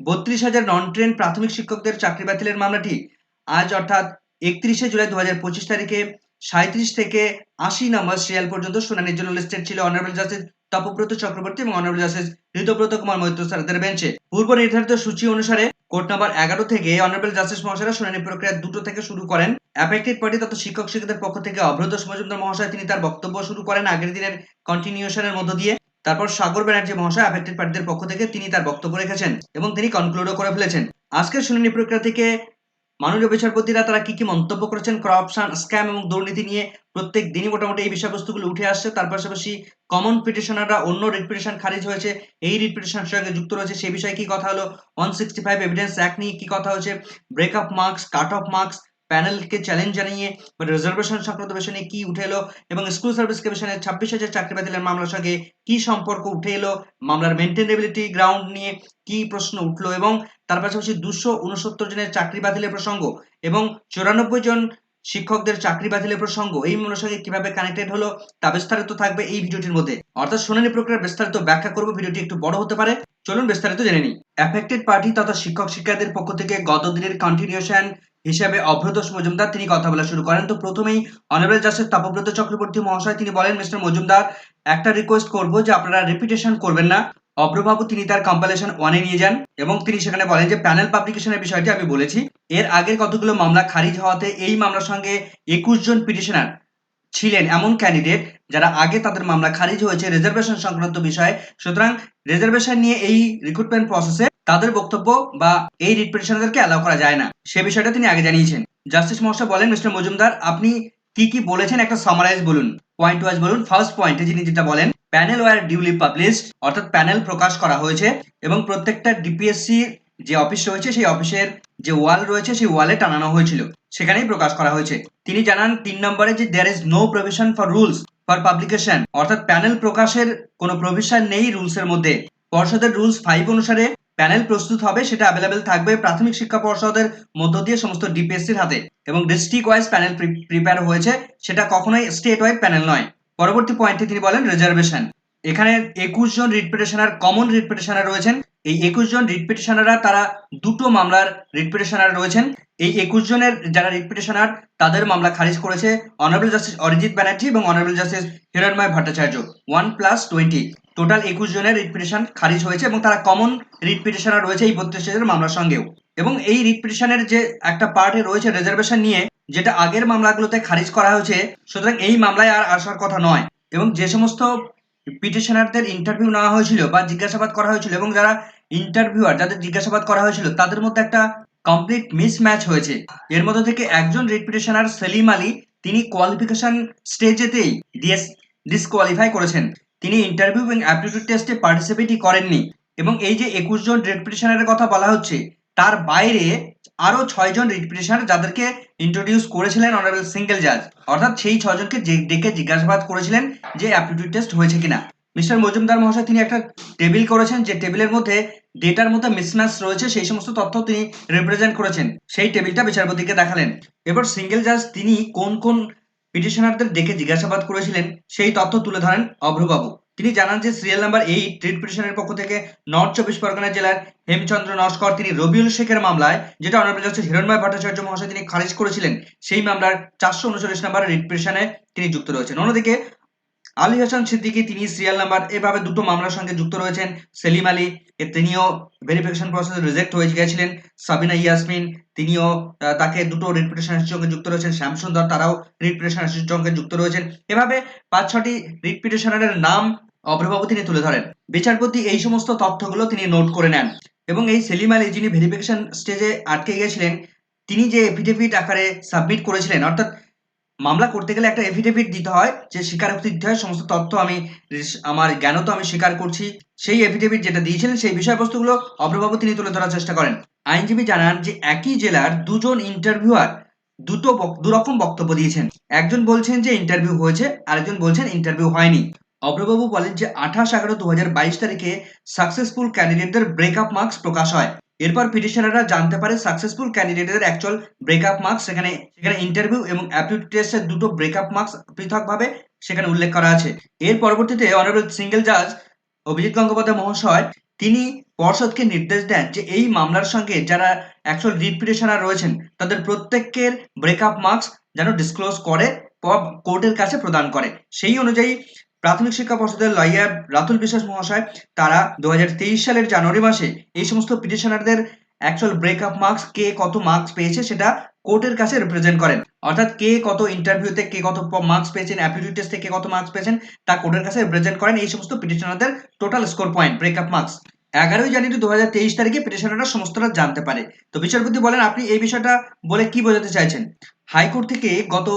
বত্রিশ হাজার নন ট্রেন প্রাথমিক শিক্ষকদের চাকরি বাতিলের মামলাটি আজ অর্থাৎ একত্রিশে জুলাই দু হাজার পঁচিশ তারিখে সাঁত্রিশ থেকে আশি নম্বর সিরিয়াল পর্যন্ত শুনানির জন্য লিস্টেড ছিল অনারেবল জাস্টিস তপব্রত চক্রবর্তী এবং অনারেবল জাস্টিস ঋতব্রত কুমার মৈত্র স্যারদের বেঞ্চে পূর্ব নির্ধারিত সূচি অনুসারে কোর্ট নম্বর এগারো থেকে অনারেবল জাস্টিস মহাশয়রা শুনানি প্রক্রিয়া দুটো থেকে শুরু করেন। অ্যাফেক্টেড পার্টি তথা শিক্ষক শিক্ষকদের পক্ষ থেকে অভ্রতোষ মজুমদার মহাশয় তিনি তার বক্তব্য শুরু করেন আগের দিনের কন্টিনিউশনের মধ্য দিয়ে। তারপর সাগর ব্যানার্জি মহাশয় অ্যাফেক্টেড পার্টিদের পক্ষ থেকে তিনি তার বক্তব্য রেখেছেন এবং তিনি কনক্লুডও করে ফেলেছেন। আজকের শুনানি প্রক্রিয়া থেকে মাননীয় বিচারপতিরা তারা কি কি মন্তব্য করেছেন করাপশন স্ক্যাম এবং দুর্নীতি নিয়ে প্রত্যেক দিনই মোটামুটি এই বিষয়বস্তুগুলো উঠে আসছে। তার পাশাপাশি কমন পিটিশনাররা অন্য রিট পিটিশন খারিজ হয়েছে। এই রিট পিটিশনের সঙ্গে যুক্ত রয়েছে। সেই বিষয়ে কি কথা হলো? One sixty five evidence act নিয়ে কি কথা হচ্ছে breakup marks cut off marks প্যানেলকে challenge জানিয়ে রিজার্ভেশন সংক্রান্ত বিষয় নিয়ে কি উঠে এলো এবং স্কুল সার্ভিস কমিশনের ছাব্বিশ হাজার চাকরি বাতিলের মামলার সঙ্গে কি সম্পর্ক উঠে এলো, মামলার মেনটেনেবিলিটি গ্রাউন্ড নিয়ে কি প্রশ্ন উঠল এবং তার পাশাপাশি দুশো উনসত্তর জনের চাকরি বাতিলের প্রসঙ্গ এবং চুরানব্বই জন শিক্ষকদের চাকরি বাতিলের প্রসঙ্গ, এই মামলার সঙ্গে কীভাবে কানেক্টেড হলো তা বিস্তারিত থাকবে এই ভিডিওটির মধ্যে। অর্থাৎ শুনানি প্রক্রিয়ার বিস্তারিত ব্যাখ্যা করব, ভিডিওটি একটু বড় হতে পারে। চলুন বিস্তারিত জেনে নিই। অ্যাফেক্টেড পার্টি তথা শিক্ষক শিক্ষার্থীদের পক্ষ থেকে গত দিনের কন্টিনিউশন হিসাবে অভ্রতোষ মজুমদার তিনি কথা বলা শুরু করেন। তো প্রথমেই অনারেবল জাস্টিস তাপব্রত চক্রবর্তী মহাশয় তিনি বলেন মিস্টার মজুমদার, একটা রিকোয়েস্ট করব যে আপনারা রিপিটেশন করবেন না। অভ্রবাবু তিনি তার কম্পালেশন ওয়ানে নিয়ে যান এবং তিনি সেখানে বলেন যে প্যানেল পাবলিকেশনের বিষয়টি আমি বলেছি। এর আগের কতগুলো মামলা খারিজ হওয়াতে এই মামলার সঙ্গে একুশ জন পিটিশনার ছিলেন এমন ক্যান্ডিডেট যারা আগে তাদের মামলা খারিজ হয়েছে রিজার্ভেশন সংক্রান্ত বিষয়ে। সুতরাং রিজার্ভেশন নিয়ে এই রিক্রুটমেন্ট প্রসেসে তাদের বক্তব্য বা এই রিট পিটিশনারদেরকে অ্যালাউ করা যায় না। সে বিষয়টা তিনি আগে জানিয়েছেন। জাস্টিস মহাশয় বলেন মিস্টার মজুমদার, আপনি কি কি বলেছেন একটা সামারাইজ বলুন। পয়েন্ট ওয়াইজ বলুন ফার্স্ট পয়েন্টে যিনি যেটা বলেন প্যানেল ওয়ার ডিউলি পাবলিশড অর্থাৎ প্যানেল প্রকাশ করা হয়েছে এবং প্রত্যেকটা ডিপিএসসি যে অফিস রয়েছে, সেই অফিসের যে ওয়াল রয়েছে, সেই ওয়ালে টানানো হয়েছিল। সেখানেই প্রকাশ করা হয়েছে। তিনি জানান, তিন নম্বরে যে there is no provision for rules for publication অর্থাৎ প্যানেল প্রকাশের কোনো প্রভিশন নেই রুলস এর মধ্যে। পর্ষদের রুলস ফাইভ অনুসারে প্যানেল প্রস্তুত হবে, সেটা অ্যাভেলেবেল থাকবে প্রাথমিক শিক্ষা পর্ষদের মধ্য দিয়ে সমস্ত ডিপিএসসির হাতে এবং ডিস্ট্রিক্ট ওয়াইজ প্যানেল প্রিপেয়ার হয়েছে, সেটা কখনোই স্টেট ওয়াইজ প্যানেল নয়। পরবর্তী পয়েন্টে তিনি বলেন রিজার্ভেশন এখানে একুশ জন রিট কমন রিট রয়েছেন। এই একুশ জন রিট পিটিশনাররা, তারা দুটো মামলার রিট পিটিশনার রয়েছেন। এই একুশ জনের যারা রিট পিটিশনার, তাদের মামলা খারিজ করেছে অনারেবল জাস্টিস অরিজিৎ ব্যানার্জি এবং honourable justice Hiranmoy Bhattacharya. One plus twenty. Total একুশ জনের রিট পিটিশন খারিজ হয়েছে এবং তারা কমন রিট পিটিশনার রয়েছে এই বত্রিশ হাজার মামলার সঙ্গেও। এবং এই রিট পিটিশনের যে একটা পার্টে রয়েছে রিজার্ভেশন নিয়ে, যেটা আগের মামলাগুলোতে খারিজ করা হয়েছে, সুতরাং এই মামলায় আর আসার কথা নয়। এবং যে সমস্ত পিটিশনারদের ইন্টারভিউ নেওয়া হয়েছিল বা জিজ্ঞাসাবাদ করা হয়েছিল এবং যারা ইন্টারভিউয়ার যাদের জিজ্ঞাসাবাদ করা হয়েছিল, তাদের মধ্যে একটা কমপ্লিট মিসম্যাচ হয়েছে। এর মধ্যে থেকে একজন রিট পিটিশনার সেলিম আলী, তিনি কোয়ালিফিকেশন স্টেজেতেই ডিএস ডিসকোয়ালিফাই করেছেন। তিনি ইন্টারভিউ এবং অ্যাপটিটিউড টেস্টে পার্টিসিপেটই করেননি এবং এই যে একুশ জন রিট পিটিশনারের কথা বলা হচ্ছে, তার বাইরে আরও ছয়জন রিট পিটিশনার যাদেরকে ইন্ট্রোডিউস করেছিলেন অনারেবল সিঙ্গেল জাজ অর্থাৎ সেই ছজনকে ডেকে জিজ্ঞাসাবাদ করেছিলেন যে অ্যাপটিটিউড টেস্ট হয়েছে কিনা। মিস্টার মজুমদার মহাশয় তিনি একটা টেবিল করেছেন, যে টেবিলের মধ্যে ডেটার মধ্যে মিসম্যাচ রয়েছে, সেই সমস্ত তথ্য তিনি রিপ্রেজেন্ট করেছেন। সেই টেবিলটা বিচারপতিকে দেখালেন। এবার সিঙ্গেল জাজ তিনি কোন কোন পিটিশনারদের ডেকে জিজ্ঞাসাবাদ করেছিলেন, সেই তথ্য তুলে ধরেন অভ্রবাবু। তিনি জানান যে সিরিয়াল নাম্বার এইট ট্রিট পিটিশনের পক্ষ থেকে নর্থ চব্বিশ পরগনা জেলার হেমচন্দ্র নস্কর, তিনি রবিউল শেখের মামলায়, যেটা অনারেবল জাস্টিস হিরণময় ভট্টাচার্য মহাশয় তিনি খারিজ করেছিলেন, সেই মামলার চারশো উনচল্লিশ নম্বর রিট পিটিশনে তিনি যুক্ত রয়েছেন। অন্যদিকে আলী হাসান সিদ্দিকি, তিনি সিরিয়াল নাম্বার এভাবে দুটো মামলার সঙ্গে যুক্ত রয়েছেন। সেলিম আলী তিনিও ভেরিফিকেশন প্রসেসে রিজেক্ট হয়ে গিয়েছিলেন। সাবিনা ইয়াসমিন, তিনিও তাকে দুটো রিপিটেশনের সঙ্গে যুক্ত রয়েছেন। শ্যামসুন্দর, তারাও রিপিটেশনের সঙ্গে যুক্ত রয়েছেন। এভাবে পাঁচ ছটি রিপিটেশনারের নাম অভ্রবাবু তিনি তুলে ধরেন। বিচারপতি এই সমস্ত তথ্যগুলো তিনি নোট করে নেন। এবং এই সেলিম আলী যিনি ভেরিফিকেশন স্টেজে আটকে গিয়েছিলেন, তিনি যে এফিডেভিট আকারে সাবমিট করেছিলেন, অর্থাৎ মামলা করতে গেলে একটা এফিডেভিট দিতে হয়, যে স্বীকারোক্তি দিতে হয়, সমস্ত তথ্য আমি, আমার জ্ঞান তো আমি স্বীকার করছি। সেই এফিডেভিট যেটা দিয়েছিলেন, সেই বিষয়বস্তুগুলো অভ্রবাবু তিনি তুলে ধরার চেষ্টা করেন। আইনজীবী জানান যে একই জেলার দুজন ইন্টারভিউয়ার দুটো দুরকম বক্তব্য দিয়েছেন। একজন বলছেন যে ইন্টারভিউ হয়েছে, আরেকজন বলছেন ইন্টারভিউ হয়নি। অভ্রবাবু বলেন যে আঠাশ এগারো দু তারিখে সাকসেসফুল ক্যান্ডিডেটদের ব্রেকআপ মার্কস প্রকাশ হয়। এরপর পিটিশনাররা জানতে পারে সাকসেসফুল ক্যান্ডিডেটের অ্যাকচুয়াল ব্রেকআপ মার্কস সেখানে সেখানে ইন্টারভিউ এবং অ্যাপটিউড টেস্টের দুটো ব্রেকআপ মার্কস পৃথকভাবে সেখানে উল্লেখ করা আছে। এর পরবর্তীতে অনারেবল সিঙ্গেল জাজ অভিজিৎ গঙ্গোপাধ্যায় মহাশয়, তিনি পর্ষদকে নির্দেশ দেন যে এই মামলার সঙ্গে যারা অ্যাকচুয়াল রিট পিটিশনার রয়েছেন, তাদের প্রত্যেকের ব্রেকআপ মার্কস যেন ডিসক্লোজ করে কোর্টের কাছে প্রদান করে। সেই অনুযায়ী প্রাথমিক শিক্ষা পর্ষদের লয়ার রাতুল বিশ্বাস মহাশয়, তারা দু হাজার তেইশ সালের জানুয়ারি মাসে এই সমস্ত পিটিশনারদের অ্যাকচুয়াল ব্রেকআপ মার্কস কে কত মার্কস পেয়েছে সেটা কোর্টের কাছে রিপ্রেজেন্ট করেন। অর্থাৎ কে কত ইন্টারভিউতে কে কত মার্কস পেয়েছেন অ্যাপটিটিউড টেস্টে কে কত মার্কস পেয়েছেন, তা কোর্টের কাছে রিপ্রেজেন্ট করেন এই সমস্ত পিটিশনারদের total score point breakup marks এগারোই জানুয়ারি দু হাজার তেইশ তারিখে পিটিশনাররা সমস্তটা জানতে পারে। তো বিচারপতি বলেন, আপনি এই বিষয়টা বলে কি বোঝাতে চাইছেন? হাইকোর্ট থেকে গত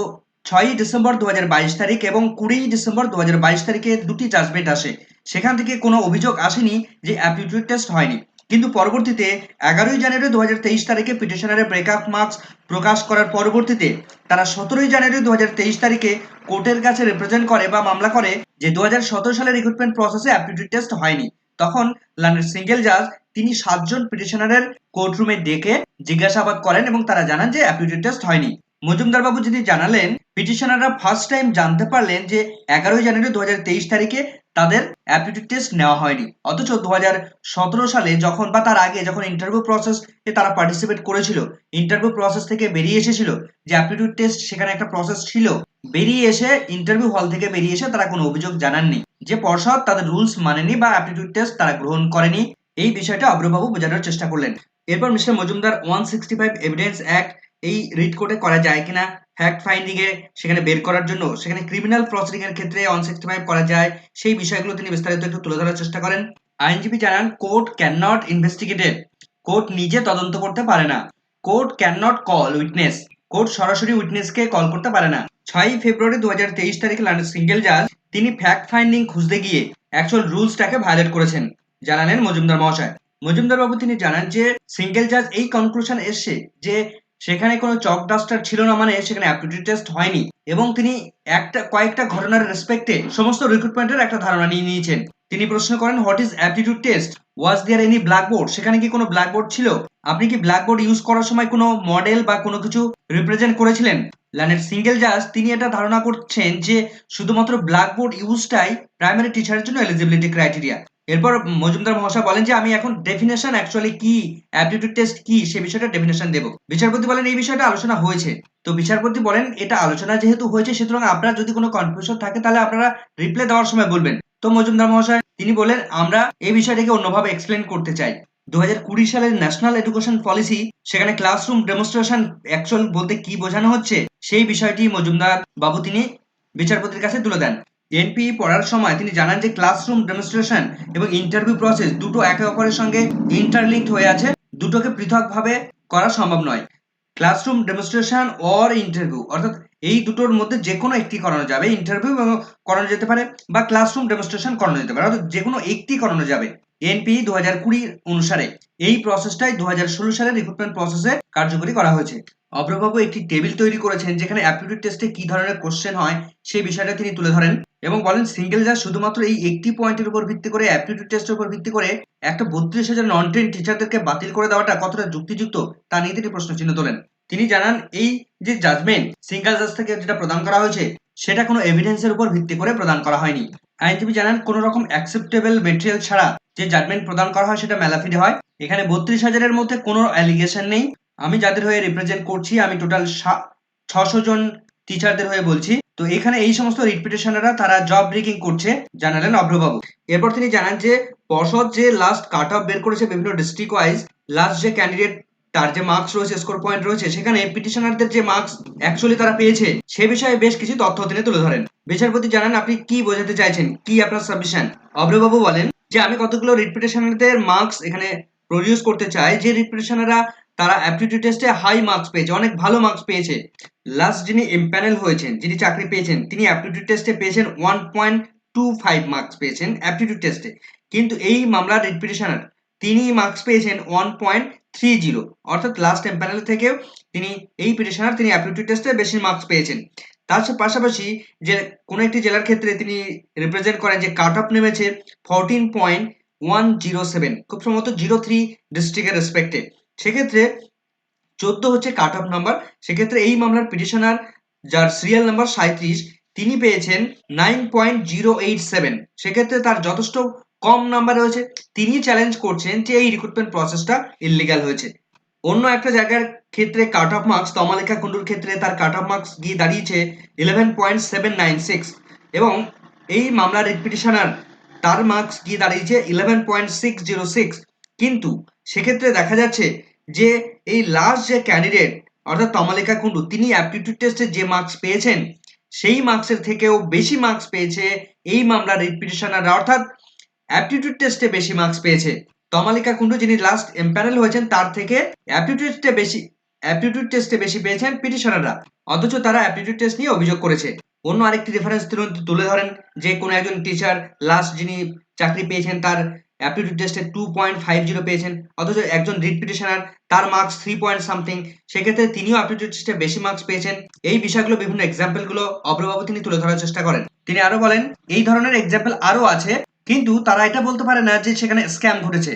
ছয়ই ডিসেম্বর দু হাজার বাইশ তারিখ এবং কুড়ি ডিসেম্বর দু হাজার বাইশ তারিখে দুটি জাজমেন্ট আসে। সেখান থেকে কোনো অভিযোগ আসেনি যে অ্যাপটিটিউড টেস্ট হয়নি। কিন্তু পরবর্তীতে এগারোই জানুয়ারি দু হাজার তেইশ তারিখে পিটিশনারের ব্রেকআপ মার্কস প্রকাশ করার পরবর্তীতে তারা সতেরোই জানুয়ারি দু হাজার তেইশ তারিখে কোর্টের কাছে রিপ্রেজেন্ট করে বা মামলা করে যে দুহাজার সতেরো সালের রিক্রুটমেন্ট প্রসেসে অ্যাপটিটিউড টেস্ট হয়নি। তখন লন্ডনের সিঙ্গেল জাজ তিনি সাতজন পিটিশনারের কোর্টরুমে ডেকে জিজ্ঞাসাবাদ করেন এবং তারা জানান যে অ্যাপটিটিউড টেস্ট হয়নি। মজুমদার বাবু যদি জানালেন, পিটিশনাররা ফার্স্ট টাইম জানতে পারলেন যে এগারোই জানুয়ারি দু তারিখে তাদের অ্যাপটিটিউড টেস্ট নেওয়া হয়নি। অথচ দু সালে যখন বা তার আগে যখন ইন্টারভিউ প্রসেস তারা পার্টিসিপেট করেছিল ইন্টারভিউ প্রসেস থেকে বেরিয়ে এসেছিল যে অ্যাপটিটিউড টেস্ট সেখানে একটা প্রসেস ছিল, বেরিয়ে এসে ইন্টারভিউ হল থেকে বেরিয়ে এসে তারা কোনো অভিযোগ জানাননি যে পর্ষদ তাদের রুলস মানেনি বা অ্যাপটিটিউড টেস্ট তারা গ্রহণ করেনি। এই বিষয়টা অব্রবাবু বোঝানোর চেষ্টা করলেন। এরপর mister Majumdar one sixty five evidence act এই রিড কোর্টে করা যায় কিনা ফ্যাক্ট ফাইন্ডিং এ সেখানে বের করার জন্য, সেখানে ক্রিমিনাল প্রসিডিং এর ক্ষেত্রে ওয়ান সিক্সটি ফাইভ করা যায়, সেই বিষয়গুলো তিনি বিস্তারিত একটু তুলে ধরার চেষ্টা করেন। আইনজীবী জানান court can not investigated court নিজে তদন্ত করতে পারে না। Court can not call witness court সরাসরি উইটনেসকে কল করতে পারে না। ছয়ই ফেব্রুয়ারি দু হাজার তেইশ তারিখে লন্ডন সিঙ্গেল জাজ তিনি ফ্যাক্ট ফাইন্ডিং খুঁজতে গিয়ে অ্যাকচুয়াল রুলসটাকে ভায়োলেট করেছেন। জানালেন মজুমদার মহাশয়। মজুমদার বাবু তিনি জানান যে সিঙ্গেল জাজ এই কনক্লুশন এসছে যে সেখানে কোনো চক ডাস্টার ছিল না মানে সেখানে অ্যাপটিটিউড টেস্ট হয়নি। এবং তিনি একটা, কয়েকটা ঘটনার রেসপেক্টে সমস্ত রিক্রুটমেন্টের একটা ধারণা নিয়ে নিয়েছেন। তিনি প্রশ্ন করেন what is aptitude test was there any blackboard সেখানে কি কোনো ব্ল্যাকবোর্ড ছিল? আপনি কি ব্ল্যাকবোর্ড ইউজ করার সময় কোনো মডেল বা কোনো কিছু রিপ্রেজেন্ট করেছিলেন? ল্যানের সিঙ্গেল জাজ তিনি এটা ধারণা করছেন যে শুধুমাত্র ব্ল্যাকবোর্ড ইউজটাই প্রাইমারি টিচারের জন্য এলিজিবিলিটি ক্রাইটেরিয়া এরপর মজুমদার মহাশয় বলেন যে, আমি এখন ডেফিনেশন অ্যাকচুয়ালি কি? অ্যাপটিটিউড টেস্ট কি? সে বিষয়টা ডেফিনেশন দেব। বিচারপতি বলেন, এই বিষয়টা আলোচনা হয়েছে। তো বিচারপতি বলেন, এটা আলোচনা যেহেতু হয়েছে, সুতরাং আপনার যদি কোনো কনফিউশন থাকে, তাহলে আপনারা রিপ্লাই দেওয়ার সময় বলবেন। তো মজুমদার মহাশয়, তিনি বলেন, আমরা এই বিষয়টাকে অন্যভাবে এক্সপ্লেন করতে চাই। দু হাজার কুড়ি সালের ন্যাশনাল এডুকেশন পলিসি সেখানে ক্লাসরুম ডেমনস্ট্রেশন অ্যাকচুয়াল বলতে কি বোঝানো হচ্ছে, সেই বিষয়টি মজুমদার বাবু তিনি বিচারপতির কাছে তুলে দেন। এনপি পড়ার সময় তিনি জানান যে ক্লাসরুম ডেমনস্ট্রেশন এবং ইন্টারভিউ প্রসেস দুটো একে অপরের সঙ্গে ইন্টারলিঙ্কড হয়ে আছে, দুটোকে পৃথকভাবে করা সম্ভব নয়। ক্লাসরুম ডেমনস্ট্রেশন অর ইন্টারভিউ অর্থাৎ এই দুটোর মধ্যে যে কোনো একটি করানো যাবে ইন্টারভিউ করানো যেতে পারে বা ক্লাসরুম ডেমনস্ট্রেশন করানো যেতে পারে, অর্থাৎ যে কোনো একটি করানো যাবে এনপি দু হাজার কুড়ি অনুসারে। এই প্রসেসটাই দু হাজার ষোলো সালের রিক্রুটমেন্ট প্রসেসে কার্যকরী করা হয়েছে। অভ্রবাবু একটি টেবিল তৈরি করেছেন, যেখানে অ্যাপটিটিউড টেস্টে কি ধরনের কোশ্চেন হয়, সেই বিষয়টা তিনি তুলে ধরেন। এবং বলেন সিঙ্গেল জাজ শুধুমাত্র এই একটি পয়েন্টের উপর ভিত্তি করে অ্যাপটিটিউড টেস্টের উপর ভিত্তি করে একটা বত্রিশ হাজার নন ট্রেন টিচারদেরকে বাতিল করে দেওয়াটা কতটা যুক্তিযুক্ত, তা নিয়ে তিনি প্রশ্ন চিহ্ন তোলেন। তিনি জানান, এই যে জাজমেন্ট সিঙ্গেল জাজ থেকে যেটা প্রদান করা হয়েছে, সেটা কোনো এভিডেন্সের উপর ভিত্তি করে প্রদান করা হয়নি। আইনজীবী জানান, কোনো রকম অ্যাকসেপ্টেবল মেটেরিয়াল ছাড়া যে জাজমেন্ট প্রদান করা হয় সেটা মেলাফিডে হয়। এখানে বত্রিশ হাজারের মধ্যে কোনো অ্যালিগেশন নেই। আমি যাদের হয়ে রিপ্রেজেন্ট করছি, আমি টোটাল ছশো জন টিচারদের হয়ে বলছি। তো এখানে এই সমস্ত রিপিটেশনেরা তারা জব ব্রেকিং করছে জানালেন অভ্রবাবু। এরপর তিনি জানান যে, পর্ষদ যে লাস্ট কাট অফ বের করেছে বিভিন্ন ডিস্ট্রিক্ট ওয়াইজ লাস্ট যে ক্যান্ডিডেট তার যে মার্কস রয়েছে স্কোর পয়েন্ট রয়েছে, সেখানে পিটিশনারদের যে মার্কস অ্যাকচুয়ালি তারা পেয়েছে, সে বিষয়ে বেশ কিছু তথ্য তিনি তুলে ধরেন। বিচারপতি জানান, আপনি কি বোঝাতে চাইছেন? কি আপনার সাবমিশন অভ্রবাবু বলেন যে, আমি কতগুলো রিপিটেশনারদের মার্কস এখানে প্রডিউস করতে চাই, যে রিপিটেশনাররা তারা অ্যাপটিটিউড টেস্টে হাই মার্কস পেয়েছে, অনেক ভালো মার্কস পেয়েছে। লাস্ট যিনি এমপ্যানেল হয়েছেন, যিনি চাকরি পেয়েছেন, তিনি অ্যাপটিটিউড টেস্টে পেয়েছেন one point two five marks পেয়েছেন অ্যাপটিটিউড টেস্টে কিন্তু এই মামলার রিপিটেশনার তিনি মার্কস পেয়েছেন ওয়ান পয়েন্ট থ্রি জিরো অর্থাৎ লাস্ট এমপ্যানেল থেকেও তিনি, এই পিটিশনার তিনি অ্যাপটিটিউড টেস্টে বেশি মার্কস পেয়েছেন। তার পাশাপাশি যে কোনো একটি জেলার ক্ষেত্রে তিনি রিপ্রেজেন্ট করেন যে কাট অফ নেমেছে fourteen point one zero seven খুব সম্ভবত জিরো থ্রি ডিস্ট্রিক্টের রেসপেক্টে সেক্ষেত্রে চোদ্দ হচ্ছে কাট অফ নাম্বার সেক্ষেত্রে এই মামলার পিটিশনার যার সিরিয়াল নাম্বার সাঁত্রিশ তিনি পেয়েছেন nine point zero eight seven সেক্ষেত্রে তার যথেষ্ট কম নাম্বার রয়েছে। তিনি চ্যালেঞ্জ করছেন যে এই রিক্রুটমেন্ট প্রসেসটা ইলিগাল হয়েছে। অন্য একটা জায়গার ক্ষেত্রে কাট অফ মার্কস তমালিকা কুন্ডুর ক্ষেত্রে তার কাট অফ মার্কস গিয়ে দাঁড়িয়েছে eleven point seven nine six এবং এই মামলার রিপিটিশনার তার মার্কস গিয়ে দাঁড়িয়েছে eleven point six zero six কিন্তু সেক্ষেত্রে দেখা যাচ্ছে যে এই লাস্ট যে ক্যান্ডিডেট অর্থাৎ তমালিকা কুন্ডু তিনি অ্যাপটিটিউড টেস্টে যে মার্কস পেয়েছেন, সেই মার্কসের থেকেও বেশি মার্কস পেয়েছে এই মামলার রিপিটিশনাররা অর্থাৎ অ্যাপটিটিউড টেস্টে বেশি মার্কস পেয়েছে তমালিকা কুন্ডু যিনি লাস্ট এম্প্যানেল হয়েছেন, তার থেকে অ্যাপটিটিউড বেশি অ্যাপটিটিউড টেস্টে বেশি পেয়েছেন পিটিশনাররা অথচ তারা অ্যাপটিটিউড টেস্ট নিয়ে অভিযোগ করেছে। অন্য আরেকটি রেফারেন্স তুলে ধরেন যে কোনো একজন টিচার লাস্ট যিনি চাকরি পেয়েছেন, তার অ্যাপটিটিউড টেস্টে টু পয়েন্ট ফাইভ জিরো পেয়েছেন, অথচ একজন রিড পিটিশনার তার মার্কস থ্রি পয়েন্ট সামথিং সেক্ষেত্রে তিনিও অ্যাপটিটিউড টেস্টে বেশি মার্কস পেয়েছেন। এই বিষয়গুলো বিভিন্ন এক্সাম্পলগুলো অব্রবাবু তিনি তুলে ধরার চেষ্টা করেন। তিনি আরও বলেন, এই ধরনের এক্সাম্পল আরও আছে, কিন্তু তারা এটা বলতে পারে না যে সেখানে স্ক্যাম ঘটেছে।